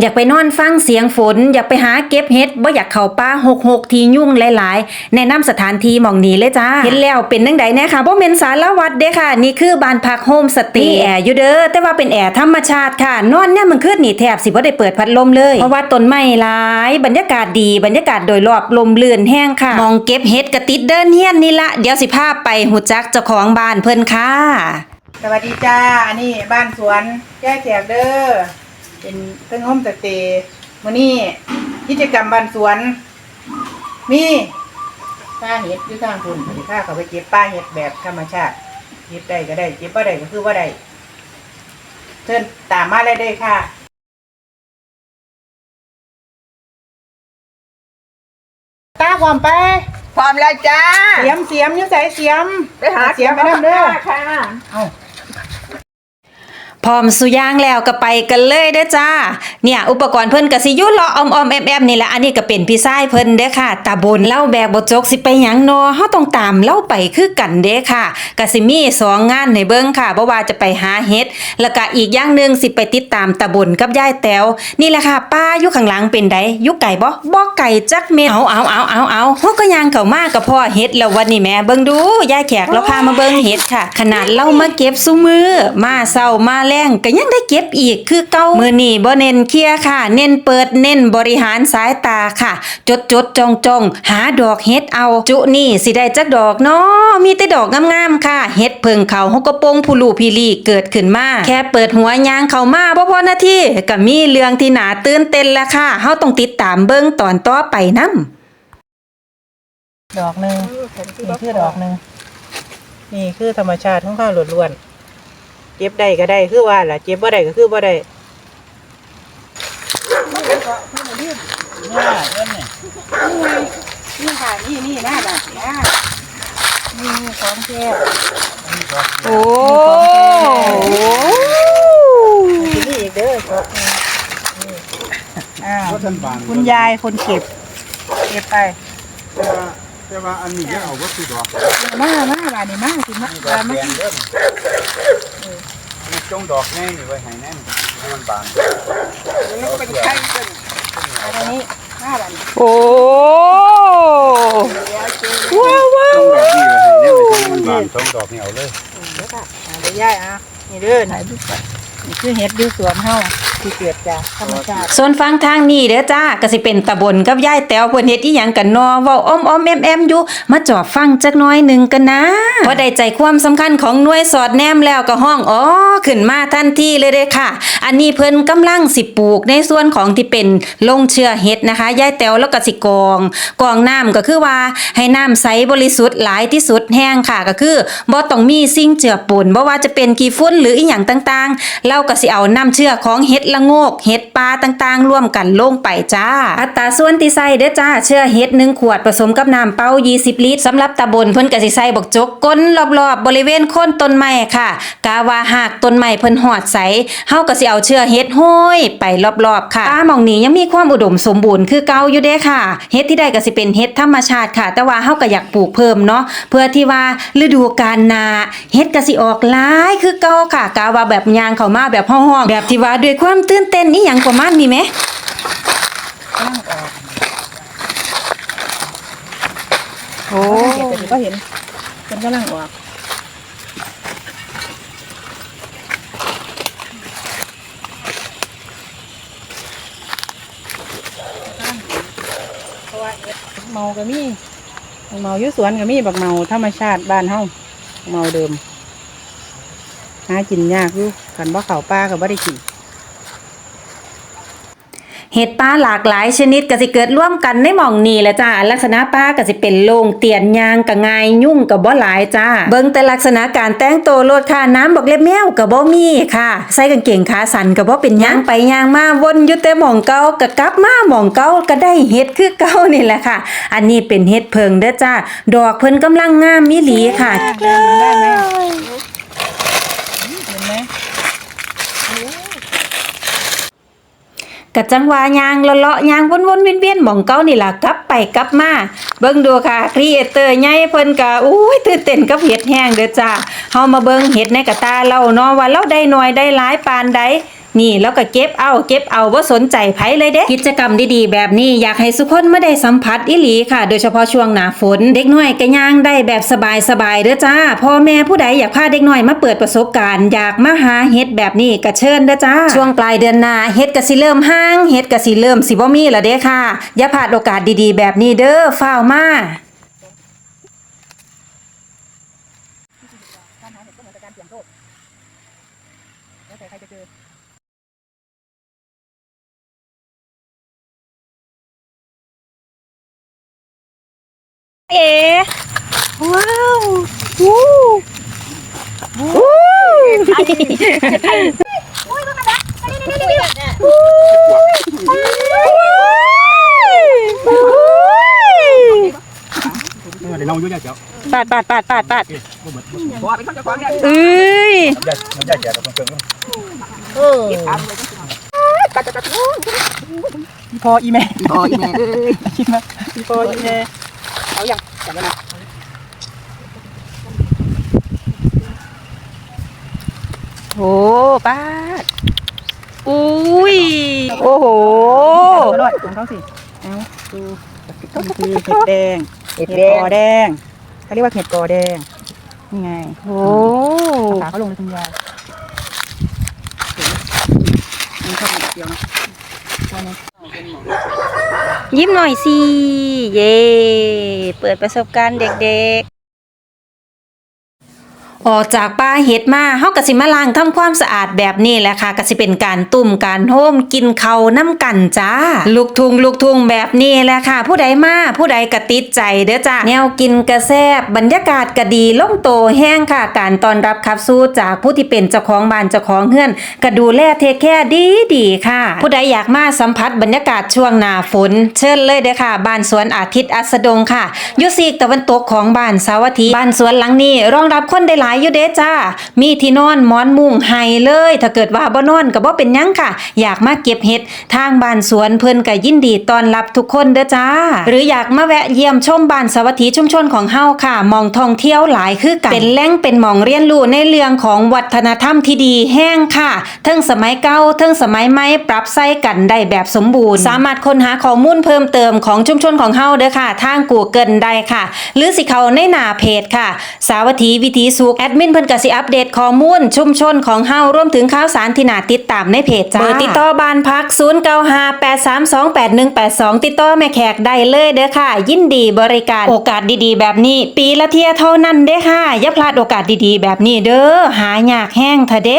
อยากไปนอนฟังเสียงฝน อยากไปหาเก็บเห็ดบ่อยากเข้าป่าหกหกทียุ่งหลายๆ แนะนำสถานที่หม่องนี้เลยจ้าเห็นแล้วเป็นจังไดแน่ค่ะบ่แม่นสารวัตรเด้ค่ะ นี่คือบ้านพักโฮมสเตย์มีแอร์อยู่เด้อแต่ว่าเป็นแอร์ธรรมชาติค่ะ นอนเนี่ยมันคืนนี่แทบสิบ่ได้เปิดพัดลมเลยเพราะว่าต้นไม้หลายบรรยากาศดีบรรยากาศโดยรอบลมลื่นแห้งค่ะ มองเก็บเห็ดกระติดเดินเฮียนนี่ละเดี๋ยวสิพาไปหูจักเจ้าของบ้านเพิ่นค่ะ สวัสดีจ้าอันนี้บ้านสวนแก้แขกเด้อ เป็นเพิ่งห้มสเตย์มื้อนี้กิจกรรมบ้านสวน มีป้าเห็ดอยู่ทางคุณสิพาเขาไปเก็บป้าเห็ดแบบธรรมชาติเก็บได้ก็ได้เก็บบ่ได้ก็คือบ่ได้เชิญตามมาเลยเด้อค่ะตาความไปพร้อมแล้วจ้าเสียมเสียมอยู่ใส่เสียมไปหาเสียมไปนำเด้อค่ะ เอ้า พร้อมสุย่างแล้วก็ไปกันเลยเด้อจ้า เนี่ยอุปกรณ์เพิ่นก็สิอยู่เลาะออมๆแอมๆนี่แหละอันนี้ก็เป็นพี่ชายเพิ่นเด้อค่ะตาบนเล่าแบกบ่จกสิไปหยังนอเฮาต้องตามเล่าไปคือกันเด้อค่ะก็สิมีสองงานให้เบิ่งค่ะบ่ว่าจะไปหาเฮ็ดแล้วก็อีกอย่างหนึงสิไปติดตามตาบนกับยายแต๋วนี่แหละค่ะ ป้าอยู่ข้างหลังเป็นไดอยู่ไก่บ่บ่ไก่จักเม็ดเอาเอาเอาเอาเอาเฮาก็ย่างเข้ามากับพ่อเฮ็ดแล้ววันนี้แม่เบิ่งดูยายแขกเราพามาเบิ่งเฮ็ดค่ะ ขนาดเรามาเก็บซุมือมาเช้ามาแรงก็ยังได้เก็บอีกคือเก่ามื้อนี้บ่เน้นเคลียร์ค่ะ เน้นเปิดเน้นบริหารสายตาค่ะ จดจดจ้องจ้องหาดอกเฮ็ดเอา จุนี่สิได้จักดอกเนาะมีแต่ดอกงามๆค่ะ เฮ็ดเพิงเขาเฮาก็โปงผู้ลูพี่ลีเกิดขึ้นมา แค่เปิดหัวยางเข้ามาบ่พอนาทีก็มีเรื่องที่น่าตื่นเต้นแล้วค่ะเฮาต้องติดตามเบิ่งตอนต่อไปนำดอกหนึ่งนี่คือดอกหนึ่งนี่คือธรรมชาติของข้าวล้วนๆ เก็บได้ก็ได้คือว่าล่ะเก็บบ่ได้ก็คือบ่ได้นี่ค่ะนี่นี่หน้าด่ะนะนี่ของแท้โอ้ที่นี่อีกเด้อครับนี่อ้าวคุณยายคนเก็บ เก็บไป แต่ว่าแต่ว่าอันนี้ยังเอาวัตถุดอกมามาบาดนี่มาสิมานี่บาดอกดมาแดงเด้อนี่จงดอกแน่นี่ไว้ให้แน่นให้มันบานแล้วก็เป็นไข่เป็นอันนี้มาบาดนี่โอ้ว้าวว้าจวงดอกนี่ไว้ให้แน่นไว้ให้มันบานจงดอกนี่เอาเลยเดี๋ยวค่ะอ่าเดี๋ยวยายอะนี่เด้อถ่ายรูปไปนี่คือเห็ดอยูสวนเฮา ที่เกิดจากธรรมชาติ ส่วนฟังทางนี้เด้อจ้าก็สิเป็นตะบนกับยายแต๋วเพิ่นเฮ็ดอีหยังกันนอเว้าอ้อมอ้อมแอมแอมอยู่มาจอบฟังจักหน้อยหนึงกันนะพอได้ใจความสำคัญของหน่วยสอดแนมแล้วก็ห้องอ๋อขึ้นมาทันทีเลยเด้อค่ะ อันนี้เพิ่นกำลังสิปลูกในส่วนของที่เป็นลงเชื้อเห็ดนะคะยายแต๋วแล้วก็สิกอง กองน้ำก็คือว่าให้น้ำใสบริสุทธิ์หลายที่สุดแห้งค่ะก็คือบ่ต้องมีสิ่งเจือปนบ่ว่าจะเป็นขี้ฝุ่นหรืออีหยังต่างๆเราก็สิเอาน้ำเชื้อของเห็ดละโงก เห็ดปลาต่างๆ ร่วมกันลงไปจ้า อัตราส่วนที่ใส่เด้อจ้า เชื้อเห็ด1ขวดผสมกับน้ำเปล่า20 ลิตรสำหรับตาบนเพิ่นก็สิใส่บักจกก้นรอบๆ บริเวณโคนต้นไม้ค่ะ กาว่าหากต้นไม้เพิ่นหอดใสเฮาก็สิเอาเชื้อเห็ดห้อยไปรอบๆค่ะป่าหม่องนี้ยังมีความอุดมสมบูรณ์คือเก่าอยู่เด้ค่ะเห็ดที่ได้ก็สิเป็นเห็ดธรรมชาติค่ะ แต่ว่าเฮาก็อยากปลูกเพิ่มเนาะเพื่อที่ว่าฤดูกาลนาเห็ดก็สิออกหลายคือเก่าค่ะ กาว่าแบบยางเข้ามาแบบห้องๆแบบที่ว่าด้วยความตื่นเต้นอีหยังประมาณนี้แหมโอ้เห็นแต่ก็เห็นเป็นกำลังออกเมาก็มีเมาอยู่สวนก็มีบักเมาธรรมชาติบ้านเฮาเมาเดิมหากินยากอยู่ขันบ่เข้าป่าก็บ่ได้กิน เห็ดป่าหลากหลายชนิดก็สิเกิดร่วมกันในหม่องนี้แหละจ้าลักษณะป่าก็สิเป็นโลงเตียนยางก็ง่ายยุ่งก็บ่หลายจ้า เบิ่งแต่ลักษณะการแต่งตัวโลดค่ะน้ำบอกเล็บแมวก็บ่มีค่ะ ใส่กางเกงขาสั้นก็บ่เป็นยังไปยางมาวนอยู่แต่หม่องเก่าก็กลับมาหม่องเก่าก็ได้เห็ดคือเก่านี่แหละค่ะ อันนี้เป็นเห็ดเพิงเด้อจ้าดอกเพิ่นกำลังงามมิหลีค่ะ ได้ไหมเห็นไหม กะจังหวายางเลาะๆยางวนๆเวียนๆหม่องเก้านี่ล่ะกลับไปกลับมาเบิ่งดูค่ะครีเอเตอร์ใหญ่เพิ่นก็อุ้ยตื่นเต้นกับเห็ดแห้งเด้อจ้าเฮามาเบิ่งเห็ดในกระตาเราเนาะว่าเราได้หน่อยได้หลายปานใด นี่แล้วก็เก็บเอาเก็บเอาว่าสนใจไผเลยเด้กิจกรรมดีๆ แบบนี้อยากให้สุคนไม่ได้สัมผัสอิหลีค่ะ โดยเฉพาะช่วงหนาฝน เด็กน้อยก็ย่างได้แบบสบายๆเด้อจ้าพ่อแม่ผู้ใดอยากพาเด็กน้อยมาเปิดประสบการณ์อยากมาหาเฮ็ดแบบนี้ก็เชิญเด้อจ้าช่วงปลายเดือนหน้าเฮ็ดก็สิเริ่มห้างเฮ็ดก็สิเริ่มสิบ่มีและเด้ค่ะอย่าพลาดโอกาสดีๆ แบบนี้เด้อฟ้าวมา การหาเห็ดก็เหมือนกับการเสี่ยงโชคแล้วแต่ใครจะเจอ เอ๋ว้าววู้วู้เดี๋ยวเราอยู่ยากเจ้าปาดปาดปาดปาดปาดบ่เบิดบ่เป็นคนจะฟังได้เอ้ยยากมันยากแก่ตัวเกิงพออีแม่พออีแม่เอ้ยคิดมาพออีแม่ เอาอย่างจับแล้วนะโอ้ปาดอุ้ย โอ้โหตลอดของเขาสิเอาดูนี่คือเห็ดแดงเห็ดกอแดงเขาเรียกว่าเห็ดกอแดงนี่ไงโอ้ขาเขาลงเลยคุณยายนี่ชอบแบบเดียวนะตัวนี้ ยิ้มหน่อยสิ เย่เปิดประสบการณ์เด็กๆ ออกจากป่าเห็ดมาเฮาก็สิมาล้างทำความสะอาดแบบนี้แหละค่ะก็สิเป็นการตุ่มการโฮมกินเขาน้ำกันจ้า ลูกทุงลูกทุงแบบนี้แหละค่ะ ผู้ใดมาผู้ใดก็ติดใจเด้อจ้าแนวกินกระแซบบรรยากาศก็ดีล่มโตแห้งค่ะ การต้อนรับขับสู้จากผู้ที่เป็นเจ้าของบ้านเจ้าของเฮือนก็ดูแลเทแคร์ดีดีค่ะ ผู้ใดอยากมาสัมผัสบรรยากาศช่วงหน้าฝน เชิญเลยเด้อค่ะ บ้านสวนอาทิตย์อัสดงค่ะยู่ซีกตะวันตกของบ้านสาวัตถีบ้านสวนหลังนี้รองรับคนได้หลายอยู่เด้จ้า มีที่นอนหมอนมุ้งไห้เลย ถ้าเกิดว่าบ่นอนก็บ่เป็นยังค่ะ อยากมาเก็บเห็ดทางบ้านสวนเพิ่นก็ยินดีต้อนรับทุกคนเด้อจ้า หรืออยากมาแวะเยี่ยมชมบ้านสาวัตถีชุมชนของเฮาค่ะ มองท่องเที่ยวหลายคือกันเป็นแหล่งเป็นหมองเรียนรู้ในเรื่องของวัฒนธรรมที่ดีแห้งค่ะทั้งสมัยเก่าทั้งสมัยใหม่ปรับใส่กันได้แบบสมบูรณ์ สามารถค้นหาข้อมูลเพิ่มเติมของชุมชนของเฮาเด้อค่ะ ทาง Google ได้ค่ะ หรือสิเขาในหน้าเพจค่ะ สาวัตถีวิถีสุขดมินเพิ่นก็สิอัปเดตข้อมูลชุมชนของเฮารวมถึงข่าวสารที่น่าติดตามในเพจจ้าเบอร์ติดต่อบ้านพัก 0958328182 ติดต่อแม่แขกได้เลยเด้อค่ะ ยินดีบริการโอกาสดีๆ แบบนี้ ปีละเที่ยเท่านั้นเด้อค่ะอย่าพลาดโอกาสดีๆ แบบนี้เด้อหายากแห้งเถอะเด้